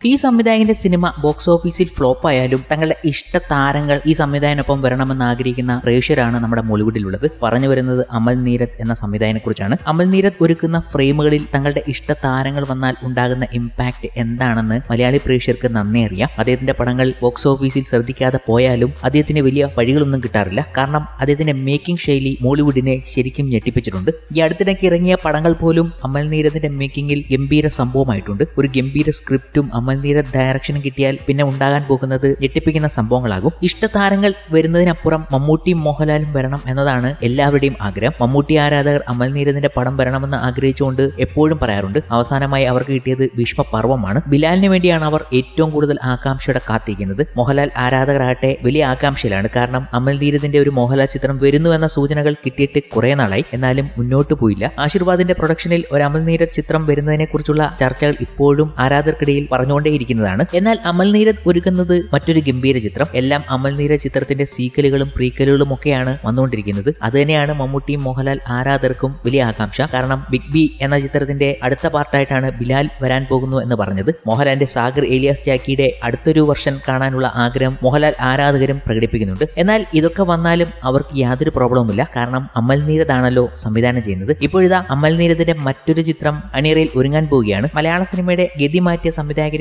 ഈ സംവിധായകന്റെ cinema box ഓഫീസിൽ ഫ്ലോപ്പ് ആയാലും തങ്ങളുടെ ഇഷ്ട താരങ്ങൾ ഈ സംവിധായകനൊപ്പം വരണമെന്ന് ആഗ്രഹിക്കുന്ന പ്രേക്ഷകരാണ് നമ്മുടെ മോളിവുഡിലുള്ളത്. പറഞ്ഞു വരുന്നത് അമൽ നീരത് എന്ന സംവിധായകനെ കുറിച്ചാണ് അമൽ നീരത് ഒരുക്കുന്ന ഫ്രെയിമുകളിൽ തങ്ങളുടെ ഇഷ്ട താരങ്ങൾ വന്നാൽ ഉണ്ടാകുന്ന ഇമ്പാക്ട് എന്താണെന്ന് മലയാളി പ്രേക്ഷകർക്ക് നന്നേ അറിയാം. അദ്ദേഹത്തിന്റെ പടങ്ങൾ ബോക്സ് ഓഫീസിൽ ശ്രദ്ധിക്കാതെ പോയാലും അദ്ദേഹത്തിന് വലിയ വഴികളൊന്നും കിട്ടാറില്ല. കാരണം അദ്ദേഹത്തിന്റെ മേക്കിംഗ് ശൈലി മോളിവുഡിനെ ശരിക്കും ഞെട്ടിപ്പിച്ചിട്ടുണ്ട്. ഈ അടുത്തിടയ്ക്ക് ഇറങ്ങിയ പടങ്ങൾ പോലും അമൽ നീരത്തിന്റെ മേക്കിംഗിൽ ഗംഭീര സംഭവമായിട്ടുണ്ട്. ഒരു ഗംഭീര സ്ക്രിപ്റ്റും അമൽ ഡയറക്ഷൻ കിട്ടിയാൽ പിന്നെ ഉണ്ടാകാൻ പോകുന്നത് ഞെട്ടിപ്പിക്കുന്ന സംഭവങ്ങളാകും. ഇഷ്ടതാരങ്ങൾ വരുന്നതിനപ്പുറം മമ്മൂട്ടിയും മോഹൻലാലും വരണം എന്നതാണ് എല്ലാവരുടെയും ആഗ്രഹം. മമ്മൂട്ടി ആരാധകർ അമൽനീരന്റെ പടം വരണമെന്ന് ആഗ്രഹിച്ചുകൊണ്ട് എപ്പോഴും പറയാറുണ്ട്. അവസാനമായി അവർക്ക് കിട്ടിയത് ഭീഷ്മപർവമാണ് ബിലാലിന് വേണ്ടിയാണ് അവർ ഏറ്റവും കൂടുതൽ ആകാംക്ഷയോടെ കാത്തിരിക്കുന്നത്. മോഹൻലാൽ ആരാധകരാകട്ടെ വലിയ ആകാംക്ഷയിലാണ്. കാരണം അമൽനീരത്തിന്റെ ഒരു മോഹൻലാൽ ചിത്രം വരുന്നു എന്ന സൂചനകൾ കിട്ടിയിട്ട് കുറെ നാളായി. എന്നാലും മുന്നോട്ട് പോയില്ല. ആശീർവാദിന്റെ പ്രൊഡക്ഷനിൽ ഒരു അമൽനീര ചിത്രം വരുന്നതിനെ കുറിച്ചുള്ള ചർച്ചകൾ ഇപ്പോഴും ആരാധകർക്കിടയിൽ പറഞ്ഞുകൊണ്ടേയിരിക്കുന്നതാണ് എന്നാൽ അമൽ നീരദ് ഒരുക്കുന്നത് മറ്റൊരു ഗംഭീര ചിത്രം. എല്ലാം അമൽ നീരദ് ചിത്രത്തിന്റെ സീക്കലുകളും പ്രീക്കലുകളും ഒക്കെയാണ് വന്നുകൊണ്ടിരിക്കുന്നത്. അത് തന്നെയാണ് മമ്മൂട്ടിയും മോഹൻലാൽ ആരാധകർക്കും വലിയ ആകാംക്ഷ. കാരണം ബിഗ് ബി എന്ന ചിത്രത്തിന്റെ അടുത്ത പാർട്ടായിട്ടാണ് ബിലാൽ വരാൻ പോകുന്നു എന്ന് പറഞ്ഞത്. മോഹൻലാലിന്റെ സാഗർ ഏലിയാസ് ജാക്കിയുടെ അടുത്തൊരു വർഷം കാണാനുള്ള ആഗ്രഹം മോഹൻലാൽ ആരാധകരും പ്രകടിപ്പിക്കുന്നുണ്ട്. എന്നാൽ ഇതൊക്കെ വന്നാലും അവർക്ക് യാതൊരു പ്രോബ്ലവുമില്ല. കാരണം അമൽ നീരദാണല്ലോ സംവിധാനം ചെയ്യുന്നത്. ഇപ്പോഴിതാ അമൽ നീരദിന്റെ മറ്റൊരു ചിത്രം അണിയറയിൽ ഒരുങ്ങാൻ പോവുകയാണ്. മലയാള സിനിമയുടെ ഗതി മാറ്റിയ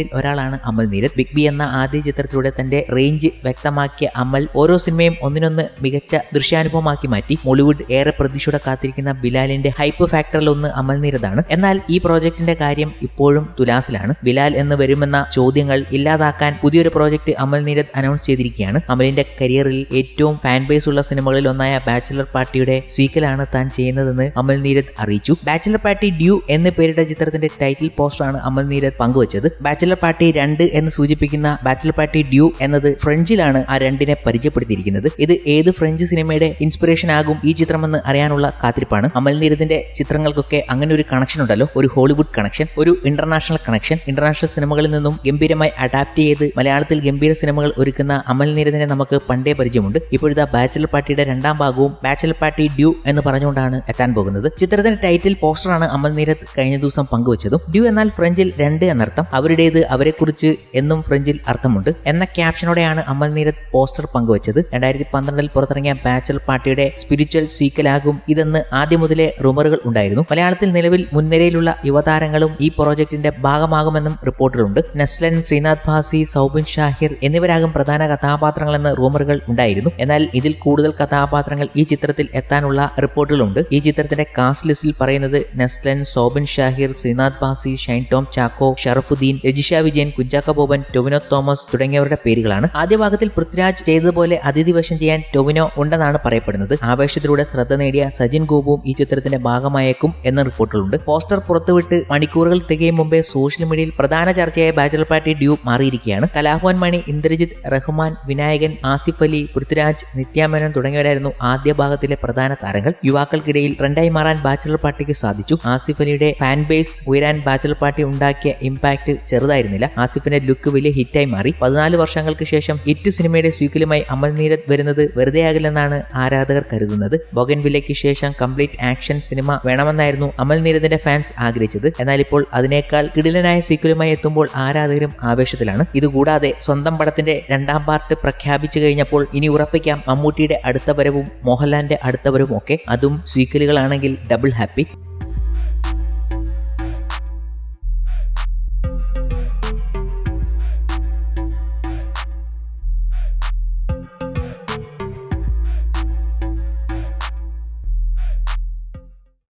സംവിധായകരിൽ ഒരാളാണ് അമൽ നീരത് ബിഗ് ബി എന്ന ആദ്യ ചിത്രത്തിലൂടെ തന്റെ റേഞ്ച് വ്യക്തമാക്കിയ അമൽ ഓരോ സിനിമയും ഒന്നിനൊന്ന് മികച്ച ദൃശ്യാനുഭവമാക്കി മാറ്റി. മോളിവുഡ് ഏറെ പ്രതീക്ഷയോടെ കാത്തിരിക്കുന്ന ബിലാലിന്റെ ഹൈപ്പ് ഫാക്ടറിൽ ഒന്ന് അമൽ നീരദാണ് എന്നാൽ ഈ പ്രോജക്റ്റിന്റെ കാര്യം ഇപ്പോഴും തുലാസിലാണ്. ബിലാൽ എന്ന് വരുമെന്ന ചോദ്യങ്ങൾ ഇല്ലാതാക്കാൻ പുതിയൊരു പ്രോജക്റ്റ് അമൽ നീരദ് അനൗൺസ് ചെയ്തിരിക്കുകയാണ്. അമലിന്റെ കരിയറിൽ ഏറ്റവും ഫാൻ ബേസ് ഉള്ള സിനിമകളിൽ ഒന്നായ ബാച്ചിലർ പാർട്ടിയുടെ സ്വീക്കലാണ് താൻ ചെയ്യുന്നതെന്ന് അമൽ നീരദ് അറിയിച്ചു. ബാച്ചിലർ പാർട്ടി ഡ്യൂ എന്ന് പേരിട്ട ചിത്രത്തിന്റെ ടൈറ്റിൽ പോസ്റ്ററാണ് അമൽ നീരദ് പങ്കുവച്ചത്. ബാച്ചിലർ പാർട്ടി രണ്ട് എന്ന് സൂചിപ്പിക്കുന്ന ബാച്ചിലർ പാർട്ടി ഡ്യൂ എന്നത് ഫ്രഞ്ചിലാണ് ആ രണ്ടിനെ പരിചയപ്പെടുത്തിയിരിക്കുന്നത്. ഇത് ഏത് ഫ്രഞ്ച് സിനിമയുടെ ഇൻസ്പിറേഷൻ ആകും ഈ ചിത്രമെന്ന് അറിയാനുള്ള കാത്തിരിപ്പാണ്. അമൽ നീരദിന്റെ ചിത്രങ്ങൾക്കൊക്കെ അങ്ങനെ ഒരു കണക്ഷൻ ഉണ്ടല്ലോ. ഒരു ഹോളിവുഡ് കണക്ഷൻ ഒരു ഇന്റർനാഷണൽ കണക്ഷൻ ഇന്റർനാഷണൽ സിനിമകളിൽ നിന്നും ഗംഭീരമായി അഡാപ്റ്റ് ചെയ്ത് മലയാളത്തിൽ ഗംഭീര സിനിമകൾ ഒരുക്കുന്ന അമൽ നീരദിനെ നമുക്ക് പണ്ടേ പരിചയമുണ്ട്. ഇപ്പോഴത്തെ ബാച്ചിലർ പാർട്ടിയുടെ രണ്ടാം ഭാഗവും ബാച്ചിലർ പാർട്ടി ഡ്യൂ എന്ന് പറഞ്ഞുകൊണ്ടാണ് എത്താൻ പോകുന്നത്. ചിത്രത്തിന്റെ ടൈറ്റിൽ പോസ്റ്ററാണ് അമൽ നീരദ് കഴിഞ്ഞ ദിവസം പങ്കുവച്ചതും. ഡ്യൂ എന്നാൽ ഫ്രഞ്ചിൽ രണ്ട് എന്നർത്ഥം. അവരുടേത് അവരെക്കുറിച്ച് എന്നും ഫ്രഞ്ചിൽ അർത്ഥമുണ്ട്. എന്ന ക്യാപ്ഷനോടെയാണ് അമൽ നീരത് പോസ്റ്റർ പങ്കുവച്ചത്. രണ്ടായിരത്തി പന്ത്രണ്ടിൽ പുറത്തിറങ്ങിയ ബാച്ചൽ പാർട്ടിയുടെ സ്പിരിച്വൽ സീക്കലാകും ഇതെന്ന് ആദ്യം മുതലേ റുമറുകൾ ഉണ്ടായിരുന്നു. മലയാളത്തിൽ നിലവിൽ മുൻനിരയിലുള്ള യുവതാരങ്ങളും ഈ പ്രോജക്റ്റിന്റെ ഭാഗമാകുമെന്നും റിപ്പോർട്ടുകളുണ്ട്. നസ്ലൻ ശ്രീനാഥ് ഭാസി സൗബിൻ ഷാഹിർ എന്നിവരാകും പ്രധാന കഥാപാത്രങ്ങളെന്ന് റൂമറുകൾ ഉണ്ടായിരുന്നു. എന്നാൽ ഇതിൽ കൂടുതൽ കഥാപാത്രങ്ങൾ ഈ ചിത്രത്തിൽ എത്താനുള്ള റിപ്പോർട്ടുകളുണ്ട്. ഈ ചിത്രത്തിന്റെ കാസ്റ്റ് ലിസ്റ്റിൽ പറയുന്നത് നസ്ലൻ സോബിൻ ഷാഹിർ ശ്രീനാഥ് ഭാസി ഷൈൻ ടോം ചാക്കോ ഷറഫുദ്ദീൻ രജിഷ വിജയൻ കുഞ്ചാക്ക ബോബൻ ടൊവിനോ തോമസ് തുടങ്ങിയവരുടെ പേരുകളാണ്. ആദ്യ ഭാഗത്തിൽ പൃഥ്വിരാജ് ചെയ്തതുപോലെ അതിഥി വേഷം ചെയ്യാൻ ടൊവിനോ ഉണ്ടെന്നാണ് പറയപ്പെടുന്നത്. ആവേശത്തിലൂടെ ശ്രദ്ധ നേടിയ സജിൻ ഗോപുവും ഈ ചിത്രത്തിന്റെ ഭാഗമായേക്കും എന്ന റിപ്പോർട്ടുകളുണ്ട്. പോസ്റ്റർ പുറത്തുവിട്ട് മണിക്കൂറുകൾ തികയും മുമ്പേ സോഷ്യൽ മീഡിയയിൽ പ്രധാന ചർച്ചയായ ബാച്ചലർ പാർട്ടി ഡ്യൂ മാറിയിരിക്കുകയാണ്. കലാഭവൻ മണി ഇന്ദ്രജിത്ത് റഹ്മാൻ വിനായകൻ ആസിഫ് അലി പൃഥ്വിരാജ് നിത്യാമേനോൻ തുടങ്ങിയവരായിരുന്നു ആദ്യ ഭാഗത്തിലെ പ്രധാന താരങ്ങൾ. യുവാക്കൾക്കിടയിൽ ട്രെൻഡായി മാറാൻ ബാച്ചലർ പാർട്ടിക്ക് സാധിച്ചു. ആസിഫ് അലിയുടെ ഫാൻ ബേസ് ഉയരാൻ ബാച്ചലർ പാർട്ടി ഉണ്ടാക്കിയ ഇമ്പാക്ട് ചെറുതായിരുന്നില്ല ആസിഫിന്റെ ലുക്ക് വലിയ ഹിറ്റായി മാറി. പതിനാല് വർഷങ്ങൾക്ക് ശേഷം ഇറ്റ് സിനിമയുടെ സ്വീക്കലുമായി അമൽ നീരത് വരുന്നത് വെറുതെയാകില്ലെന്നാണ് ആരാധകർ കരുതുന്നത്. ബൊഗൻ വിലയ്ക്ക് ശേഷം കംപ്ലീറ്റ് ആക്ഷൻ സിനിമ വേണമെന്നായിരുന്നു അമൽ നീരദിന്റെ ഫാൻസ് ആഗ്രഹിച്ചത്. എന്നാൽ ഇപ്പോൾ അതിനേക്കാൾ കിടിലനായ സ്വീക്കലുമായി എത്തുമ്പോൾ ആരാധകരും ആവേശത്തിലാണ്. ഇതുകൂടാതെ സ്വന്തം പടത്തിന്റെ രണ്ടാം പാർട്ട് പ്രഖ്യാപിച്ചു കഴിഞ്ഞപ്പോൾ ഇനി ഉറപ്പിക്കാം മമ്മൂട്ടിയുടെ അടുത്ത വരവും മോഹൻലാലിന്റെ അടുത്ത വരവും ഒക്കെ. അതും സ്വീക്കലുകളാണെങ്കിൽ ഡബിൾ ഹാപ്പി.